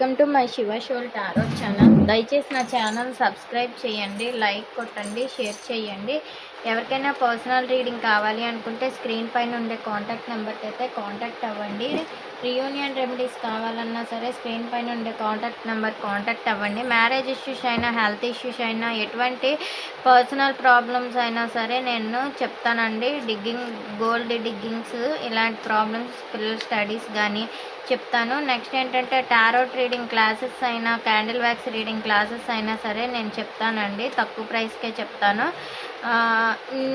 Welcome to my Shiva soul tarot channel. దయచేసి నా channel subscribe చేయండి లైక్ కొట్టండి షేర్ చేయండి. ఎవరికైనా పర్సనల్ రీడింగ్ కావాలి అనుకుంటే స్క్రీన్ పైన ఉండే కాంటాక్ట్ నెంబర్కి అయితే కాంటాక్ట్ అవ్వండి. రీయూనియన్ రెమెడీస్ కావాలన్నా సరే స్క్రీన్ పైన ఉండే కాంటాక్ట్ నెంబర్ కాంటాక్ట్ అవ్వండి. మ్యారేజ్ ఇష్యూస్ అయినా హెల్త్ ఇష్యూస్ అయినా ఎటువంటి పర్సనల్ ప్రాబ్లమ్స్ అయినా సరే నేను చెప్తానండి. డిగ్గింగ్ గోల్డ్ డిగ్గింగ్స్ ఇలాంటి ప్రాబ్లమ్స్ పిల్లల స్టడీస్ కానీ చెప్తాను. నెక్స్ట్ ఏంటంటే టారోట్ రీడింగ్ క్లాసెస్ అయినా క్యాండిల్ వ్యాక్స్ రీడింగ్ క్లాసెస్ అయినా సరే నేను చెప్తానండి. తక్కువ ప్రైస్కే చెప్తాను.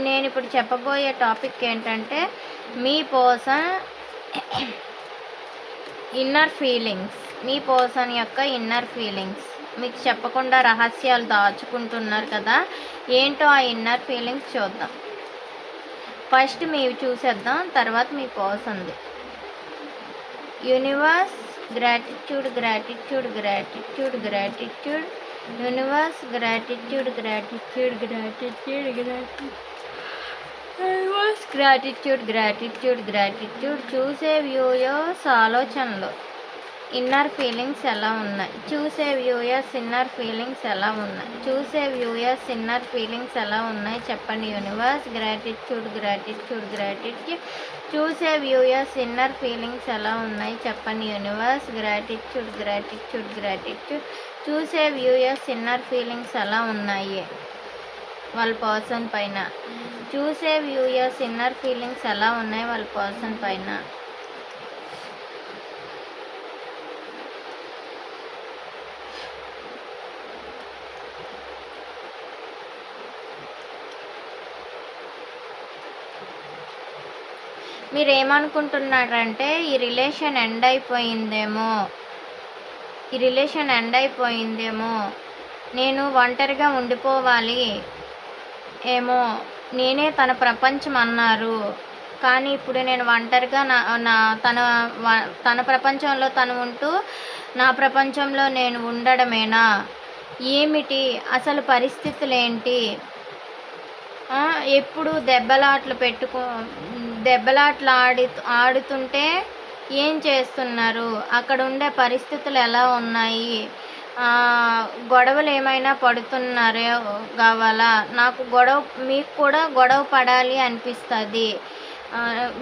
నేను ఇప్పుడు చెప్పబోయే టాపిక్ ఏంటంటే మీ కోసం ఇన్నర్ ఫీలింగ్స్ మీ పర్సన్ యొక్క ఇన్నర్ ఫీలింగ్స్ మీకు చెప్పకుండా రహస్యాలు దాచుకుంటున్నారు కదా? ఏంటో ఆ ఇన్నర్ ఫీలింగ్స్ చూద్దాం. ఫస్ట్ మీవి చూసేద్దాం తర్వాత మీ పర్సన్ది universe gratitude gratitude gratitude gratitude universe gratitude gratitude gratitude gratitude universe gratitude gratitude gratitude చూసే వ్యూయర్స్ ఆలోచనలు ఇన్నర్ ఫీలింగ్స్ ఎలా ఉన్నాయి? చూసే వ్యూయర్స్ ఇన్నర్ ఫీలింగ్స్ ఎలా ఉన్నాయి? చూసే వ్యూయర్స్ ఇన్నర్ ఫీలింగ్స్ ఎలా ఉన్నాయి? చెప్పండి యూనివర్స్ గ్రాటిట్యూడ్ గ్రాటిట్యూడ్ గ్రాటిట్యూడ్ చూసే వ్యూయర్స్ ఇన్నర్ ఫీలింగ్స్ ఎలా ఉన్నాయి? చెప్పండి యూనివర్స్ గ్రాటిట్యూడ్ గ్రాటిట్యూడ్ గ్రాటిట్యూడ్ చూసే వ్యూయర్స్ ఇన్నర్ ఫీలింగ్స్ ఎలా ఉన్నాయి? వాళ్ళ పర్సన్ పైన. చూసే వ్యూయర్స్ ఇన్నర్ ఫీలింగ్స్ ఎలా ఉన్నాయి వాళ్ళ పర్సన్ పైన? మీరు ఏమనుకుంటున్నారంటే ఈ రిలేషన్ ఎండ్ అయిపోయిందేమో? ఈ రిలేషన్ ఎండ్ అయిపోయిందేమో? నేను ఒంటరిగా ఉండిపోవాలి. ఏమో నేనే తన ప్రపంచం అన్నారు. కానీ ఇప్పుడు నేను ఒంటరిగా నా నా తన వ- తన ప్రపంచంలో తను ఉంటూ నా ప్రపంచంలో నేను ఉండడమేనా? ఏమిటి? అసలు పరిస్థితులు ఏంటి ఎప్పుడు దెబ్బలాట్లు పెట్టుకో దెబ్బలాట్లు ఆడి ఆడుతుంటే ఏం చేస్తున్నారు? అక్కడ ఉండే పరిస్థితులు ఎలా ఉన్నాయి? గొడవలు ఏమైనా పడుతున్నారే కావాలా? నాకు గొడవ మీకు కూడా గొడవ పడాలి అనిపిస్తుంది.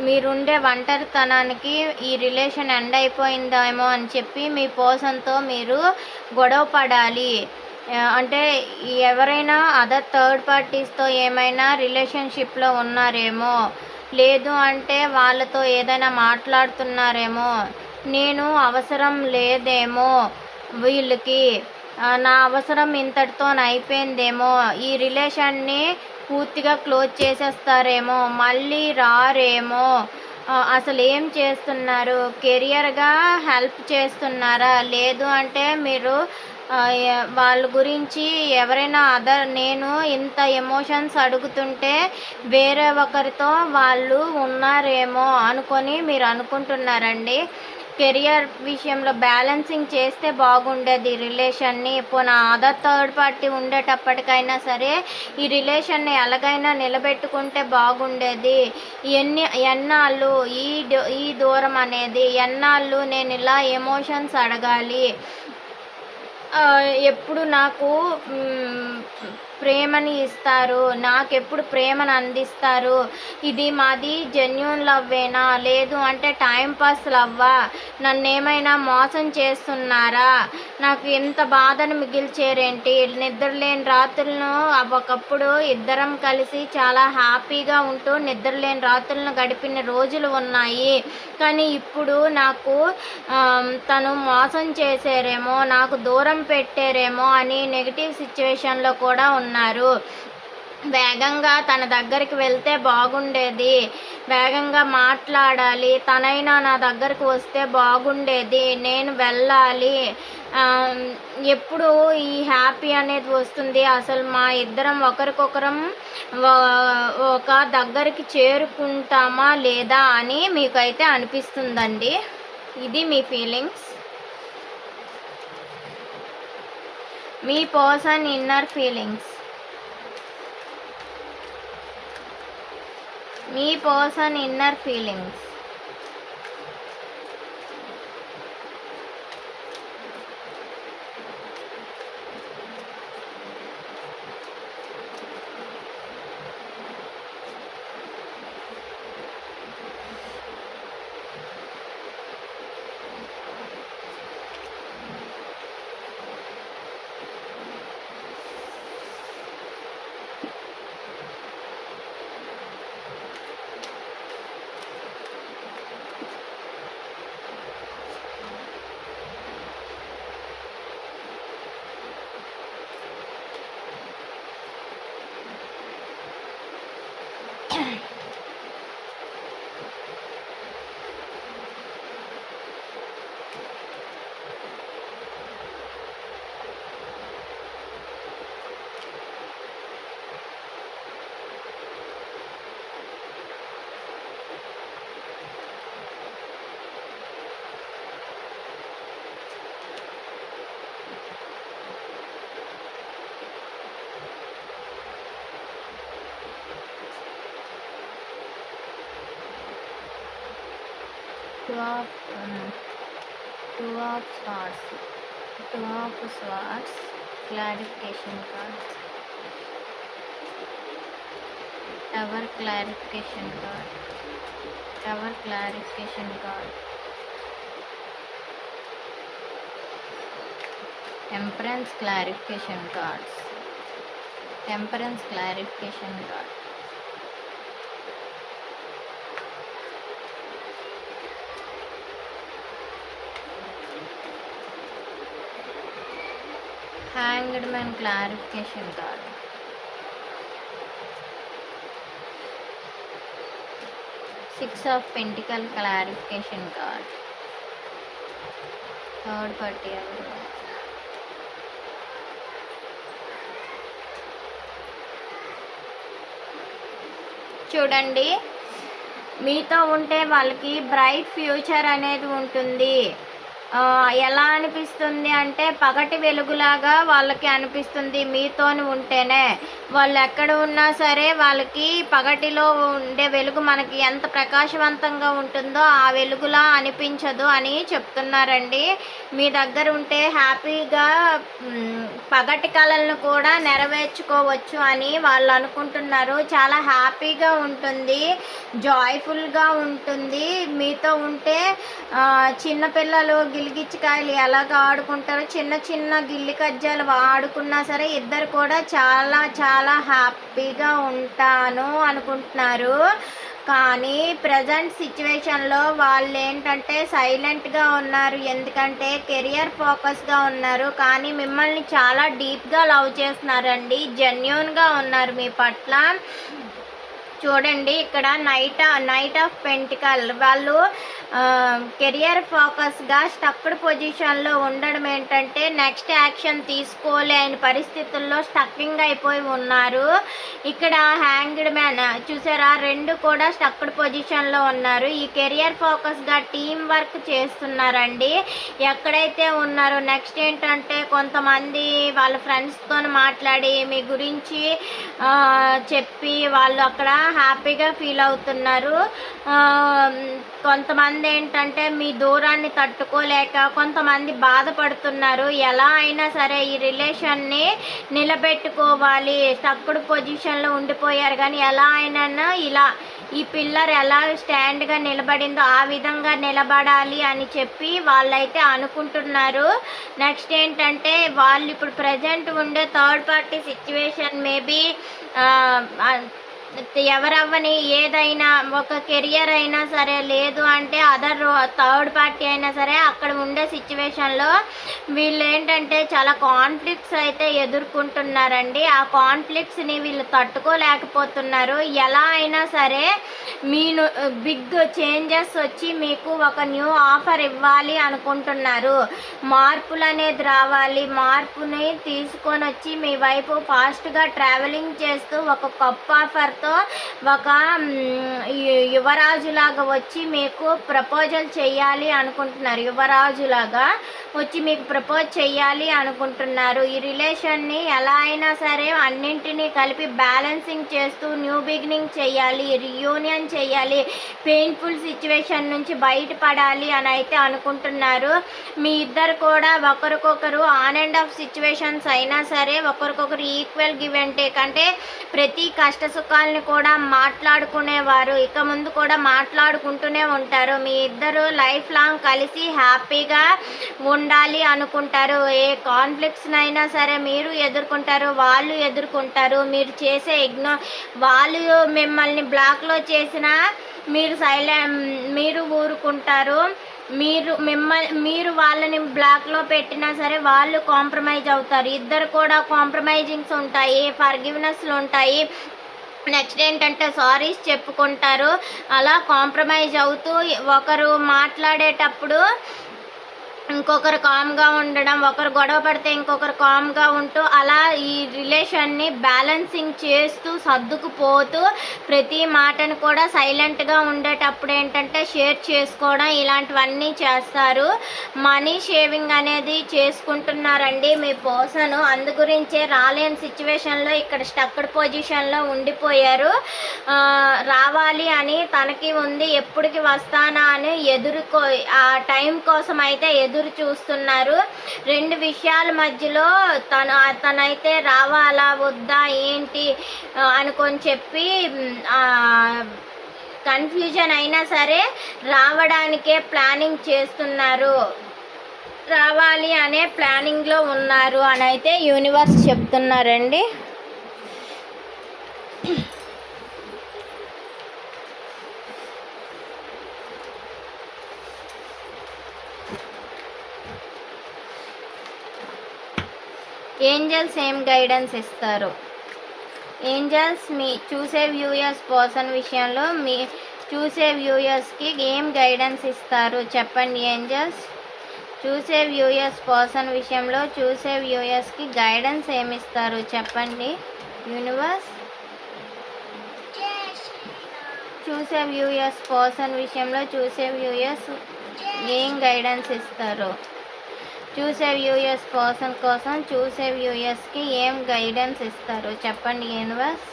మీరుండే ఒంటరితనానికి ఈ రిలేషన్ ఎండ్ అయిపోయిందేమో అని చెప్పి మీ పర్సన్తో మీరు గొడవ పడాలి. అంటే ఎవరైనా అదర్ థర్డ్ పార్టీస్తో ఏమైనా రిలేషన్షిప్లో ఉన్నారేమో లేదు అంటే వాళ్ళతో ఏదైనా మాట్లాడుతున్నారేమో నేను అవసరం లేదేమో వీళ్ళకి నా అవసరం ఇంతటితో అయిపోయిందేమో. ఈ రిలేషన్ని పూర్తిగా క్లోజ్ చేసేస్తారేమో మళ్ళీ రారేమో. అసలు ఏం చేస్తున్నారు? కెరియర్గా హెల్ప్ చేస్తున్నారా? లేదు అంటే మీరు వాళ్ళ గురించి ఎవరైనా అదర్ నేను ఇంత ఎమోషన్స్ అడుగుతుంటే వేరే ఒకరితో వాళ్ళు ఉన్నారేమో అనుకొని మీరు అనుకుంటున్నారండి. కెరియర్ విషయంలో బ్యాలెన్సింగ్ చేస్తే బాగుండేది. రిలేషన్ని పోనా అదర్ థర్డ్ పార్టీ ఉండేటప్పటికైనా సరే ఈ రిలేషన్ని ఎలాగైనా నిలబెట్టుకుంటే బాగుండేది. ఎన్ని ఎన్నాళ్ళు ఈ ఈ దూరం అనేది ఎన్నాళ్ళు నేను ఇలా ఎమోషన్స్ అడగాలి? ఎప్పుడు నాకు ప్రేమని ఇస్తారు. నాకెప్పుడు ప్రేమను అందిస్తారు. ఇది మాది జెన్యున్ లవ్వేనా లేదు అంటే టైం పాస్ లవ్వా. నన్ను ఏమైనా మోసం చేస్తున్నారా? నాకు ఎంత బాధను మిగిల్చేరేంటి? నిద్రలేని రాత్రులను ఒకప్పుడు ఇద్దరం కలిసి చాలా హ్యాపీగా ఉంటూ నిద్రలేని రాత్రులను గడిపిన రోజులు ఉన్నాయి. కానీ ఇప్పుడు నాకు తను మోసం చేశారేమో నాకు దూరం పెట్టారేమో అని నెగిటివ్ సిచ్యువేషన్లో కూడా ఉన్నారు. వేగంగా తన దగ్గరికి వెళ్తే బాగుండేది. వేగంగా మాట్లాడాలి. తనైనా నా దగ్గరకు వస్తే బాగుండేది. నేను వెళ్ళాలి. ఎప్పుడు ఈ హ్యాపీ అనేది వస్తుంది. అసలు మా ఇద్దరం ఒకరికొకరం ఒక దగ్గరికి చేరుకుంటామా లేదా అని మీకైతే అనిపిస్తుందండి. ఇది మీ ఫీలింగ్స్? మీ person inner feelings? Me person inner feelings. Two of two of swords two of swords clarification card tower clarification card tower clarification card temperance clarification cards. Temperance clarification card. Hanged man clarification card six of pentacle clarification card third party అవి చూడండి. మీతో ఉంటే వాళ్ళకి bright future అనేది ఉంటుంది. ఎలా అనిపిస్తుంది అంటే పగటి వెలుగులాగా వాళ్ళకి అనిపిస్తుంది మీతోని ఉంటేనే. వాళ్ళు ఎక్కడ ఉన్నా సరే వాళ్ళకి పగటిలో ఉండే వెలుగు మనకి ఎంత ప్రకాశవంతంగా ఉంటుందో ఆ వెలుగులా అనిపించదు అని చెప్తున్నారండి. మీ దగ్గర ఉంటే హ్యాపీగా పగటి కళలను కూడా నెరవేర్చుకోవచ్చు అని వాళ్ళు అనుకుంటున్నారు. చాలా హ్యాపీగా ఉంటుంది జాయ్ఫుల్గా ఉంటుంది. మీతో ఉంటే ఆ, చిన్నపిల్లలు గిలిగిచ్చికాయలు ఎలాగ ఆడుకుంటారో చిన్న చిన్న గిల్లి కజ్జాలు ఆడుకున్నా సరే ఇద్దరు కూడా చాలా చాలా హ్యాపీగా ఉంటాను అనుకుంటున్నారు. కానీ ప్రజెంట్ సిచ్యువేషన్లో వాళ్ళు ఏంటంటే సైలెంట్గా ఉన్నారు. ఎందుకంటే కెరియర్ ఫోకస్గా ఉన్నారు. కానీ మిమ్మల్ని చాలా డీప్గా లవ్ చేస్తున్నారండి. జెన్యున్గా ఉన్నారు మీ పట్ల. చూడండి ఇక్కడ నైట్ నైట్ ఆఫ్ పెంటికల్ వాళ్ళు కెరియర్ ఫోకస్గా స్టక్డ్ పొజిషన్లో ఉండడం ఏంటంటే నెక్స్ట్ యాక్షన్ తీసుకోలేని పరిస్థితుల్లో స్టక్కింగ్ అయిపోయి ఉన్నారు. ఇక్కడ హ్యాంగ్డ్ మ్యాన్ చూసారా? రెండు కూడా స్టక్డ్ పొజిషన్లో ఉన్నారు. ఈ కెరియర్ ఫోకస్గా టీం వర్క్ చేస్తున్నారండి. ఎక్కడైతే ఉన్నారో నెక్స్ట్ ఏంటంటే కొంతమంది వాళ్ళ ఫ్రెండ్స్తో మాట్లాడి మీ గురించి చెప్పి వాళ్ళు అక్కడ హ్యాపీగా ఫీల్ అవుతున్నారు. కొంతమంది ఏంటంటే మీ దూరాన్ని తట్టుకోలేక కొంతమంది బాధపడుతున్నారు. ఎలా అయినా సరే ఈ రిలేషన్ని నిలబెట్టుకోవాలి. తక్కుడు పొజిషన్లో ఉండిపోయారు కానీ ఎలా అయినా ఇలా ఈ పిల్లర్ ఎలా స్టాండ్గా నిలబడిందో ఆ విధంగా నిలబడాలి అని చెప్పి వాళ్ళైతే అనుకుంటున్నారు. నెక్స్ట్ ఏంటంటే వాళ్ళు ఇప్పుడు ప్రజెంట్ ఉండే థర్డ్ పార్టీ సిచ్యువేషన్ మేబీ ఎవరవ్వని ఏదైనా ఒక కెరియర్ అయినా సరే లేదు అంటే అదర్ థర్డ్ పార్టీ అయినా సరే అక్కడ ఉండే సిచ్యువేషన్లో వీళ్ళు ఏంటంటే చాలా కాన్ఫ్లిక్ట్స్ అయితే ఎదుర్కొంటున్నారండి. ఆ కాన్ఫ్లిక్ట్స్ని వీళ్ళు తట్టుకోలేకపోతున్నారు. ఎలా అయినా సరే మీ బిగ్ చేంజెస్ వచ్చి మీకు ఒక న్యూ ఆఫర్ ఇవ్వాలి అనుకుంటున్నారు. మార్పులు అనేది రావాలి. మార్పుని తీసుకొని వచ్చి మీ వైపు ఫాస్ట్గా ట్రావెలింగ్ చేస్తూ ఒక కప్ ఆఫర్ ఆఫర్తో ఒక యువరాజులాగా వచ్చి మీకు ప్రపోజల్ చేయాలి అనుకుంటున్నారు. యువరాజులాగా వచ్చి మీకు ప్రపోజ్ చేయాలి అనుకుంటున్నారు. ఈ రిలేషన్ని ఎలా అయినా సరే అన్నింటినీ కలిపి బ్యాలెన్సింగ్ చేస్తూ న్యూ బిగినింగ్ చేయాలి రియూనియన్ చేయాలి పెయిన్ఫుల్ సిచ్యువేషన్ నుంచి బయటపడాలి అని అయితే అనుకుంటున్నారు. మీ ఇద్దరు కూడా ఒకరికొకరు ఆన్ అండ్ ఆఫ్ సిచ్యువేషన్స్ అయినా సరే ఒకరికొకరు ఈక్వల్ గివ్ అండ్ టేక్ అంటే ప్రతి కష్ట సుఖాలని కూడా మాట్లాడుకునేవారు. ఇక ముందు కూడా మాట్లాడుకుంటూనే ఉంటారు. మీ ఇద్దరు లైఫ్ లాంగ్ కలిసి హ్యాపీగా ఉండాలి అనుకుంటారు. ఏ కాన్ఫ్లిక్ట్స్నైనా సరే మీరు ఎదుర్కొంటారు వాళ్ళు ఎదుర్కొంటారు. మీరు చేసే ఇగ్నో వాళ్ళు మిమ్మల్ని బ్లాక్లో చేసినా మీరు సైలెంట్ మీరు ఊరుకుంటారు. మీరు మిమ్మల్ని మీరు వాళ్ళని బ్లాక్లో పెట్టినా సరే వాళ్ళు కాంప్రమైజ్ అవుతారు. ఇద్దరు కూడా కాంప్రమైజింగ్స్ ఉంటాయి ఫర్గివ్నెస్లు ఉంటాయి. నెక్స్ట్ ఏంటంటే సారీస్ చెప్పుకుంటారు. అలా కాంప్రమైజ్ అవుతూ ఒకరు మాట్లాడేటప్పుడు ఇంకొకరు కామ్గా ఉండడం ఒకరు గొడవ పడితే ఇంకొకరు కామ్గా ఉంటూ అలా ఈ రిలేషన్ని బ్యాలెన్సింగ్ చేస్తూ సర్దుకుపోతూ ప్రతి మాటను కూడా సైలెంట్గా ఉండేటప్పుడు ఏంటంటే షేర్ చేసుకోవడం ఇలాంటివన్నీ చేస్తారు. మనీ షేవింగ్ అనేది చేసుకుంటున్నారండి మీ పర్సన్. అందు గురించే రాలేని సిచ్యువేషన్లో ఇక్కడ స్టక్డ్ పొజిషన్లో ఉండిపోయారు. రావాలి అని తనకి ఉంది ఎప్పటికి వస్తానా అని ఎదుర్కో ఆ టైం కోసం అయితే ఎదురు చూస్తున్నారు. రెండు విషయాల మధ్యలో తను తనైతే రావాలా వద్దా ఏంటి అనుకొని చెప్పి కన్ఫ్యూజన్ అయినా సరే రావడానికే ప్లానింగ్ చేస్తున్నారు. రావాలి అనే ప్లానింగ్లో ఉన్నారు అని అయితే యూనివర్స్ చెప్తున్నారండి. ఏంజల్స్ ఏం గైడెన్స్ ఇస్తారు? ఏంజల్స్ మీ చూసే వ్యూయర్స్ పర్సన్ విషయంలో మీ చూసే వ్యూయర్స్కి ఏం గైడెన్స్ ఇస్తారు? చెప్పండి ఏంజల్స్. చూసే వ్యూయర్స్ పర్సన్ విషయంలో చూసే వ్యూయర్స్కి గైడెన్స్ ఏమి ఇస్తారు? చెప్పండి. యూనివర్స్. చూసే వ్యూయర్స్ పర్సన్ విషయంలో చూసే వ్యూయర్స్ ఏం గైడెన్స్ ఇస్తారు? చూసే వ్యూయర్స్ పర్సన్ కోసం చూసే వ్యూయర్స్కి ఏం గైడెన్స్ ఇస్తారు? చెప్పండి యూనివర్స్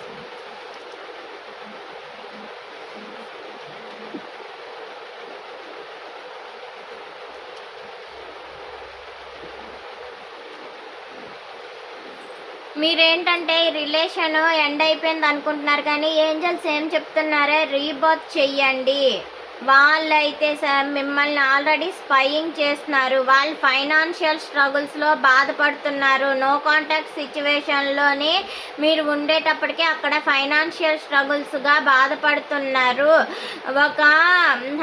మీరేంటంటే ఈ రిలేషన్ ఎండ్ అయిపోయింది అనుకుంటున్నారు కానీ ఏంజల్స్ ఏం చెప్తున్నారే? రీబర్త్ చెయ్యండి. వాళ్ళైతే సార్ మిమ్మల్ని ఆల్రెడీ స్పయింగ్ చేస్తున్నారు. వాళ్ళు ఫైనాన్షియల్ స్ట్రగుల్స్లో బాధపడుతున్నారు. నో కాంటాక్ట్ సిచ్యువేషన్లోనే మీరు ఉండేటప్పటికీ అక్కడ ఫైనాన్షియల్ స్ట్రగుల్స్గా బాధపడుతున్నారు. ఒక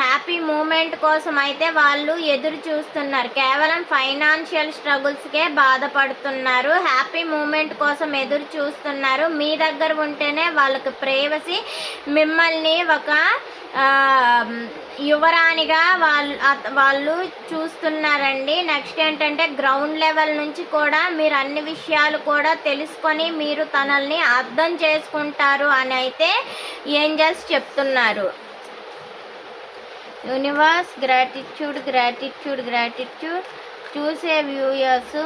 హ్యాపీ మూమెంట్ కోసం అయితే వాళ్ళు ఎదురు చూస్తున్నారు. కేవలం ఫైనాన్షియల్ స్ట్రగుల్స్కే బాధపడుతున్నారు. హ్యాపీ మూమెంట్ కోసం ఎదురు చూస్తున్నారు. మీ దగ్గర ఉంటేనే వాళ్ళకి ప్రేవసి. మిమ్మల్ని ఒక యువరాణిగా వాళ్ళు వాళ్ళు చూస్తున్నారండి. నెక్స్ట్ ఏంటంటే గ్రౌండ్ లెవెల్ నుంచి కూడా మీరు అన్ని విషయాలు కూడా తెలుసుకొని మీరు తనల్ని అర్థం చేసుకుంటారు అని అయితే ఏంజల్స్ చెప్తున్నారు. యూనివర్స్ గ్రాటిట్యూడ్ గ్రాటిట్యూడ్ గ్రాటిట్యూడ్ చూసే వ్యూయర్స్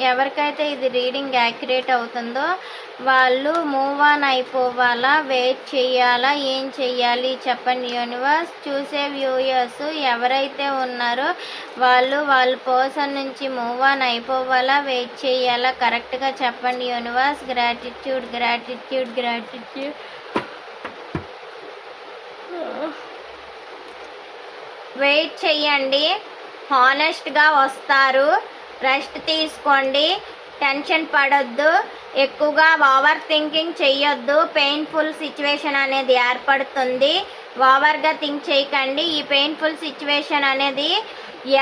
ఎవరికైతే ఇది రీడింగ్ యాక్యురేట్ అవుతుందో వాళ్ళు మూవ్ ఆన్ అయిపోవాలా వెయిట్ చేయాలా ఏం చెయ్యాలి చెప్పండి యూనివర్స్. చూసే వ్యూయర్స్ ఎవరైతే ఉన్నారో వాళ్ళు వాళ్ళ పర్సన్ నుంచి మూవ్ ఆన్ అయిపోవాలా వెయిట్ చేయాలా కరెక్ట్గా చెప్పండి universe. Gratitude gratitude gratitude. Wait చెయ్యండి. హానెస్ట్గా వస్తారు. రెస్ట్ తీసుకోండి. టెన్షన్ పడొద్దు. ఎక్కువగా ఓవర్ థింకింగ్ చేయొద్దు పెయిన్ఫుల్ సిచ్యువేషన్ అనేది ఏర్పడుతుంది. ఓవర్గా థింక్ చేయకండి. ఈ పెయిన్ఫుల్ సిచ్యువేషన్ అనేది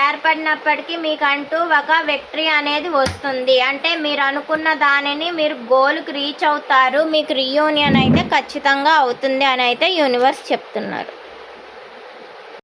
ఏర్పడినప్పటికీ మీకంటూ ఒక విక్టరీ అనేది వస్తుంది. అంటే మీరు అనుకున్న దానిని మీరు గోల్కి రీచ్ అవుతారు. మీకు రీయూనియన్ అయితే ఖచ్చితంగా అవుతుంది అని అయితే యూనివర్స్ చెప్తున్నారు.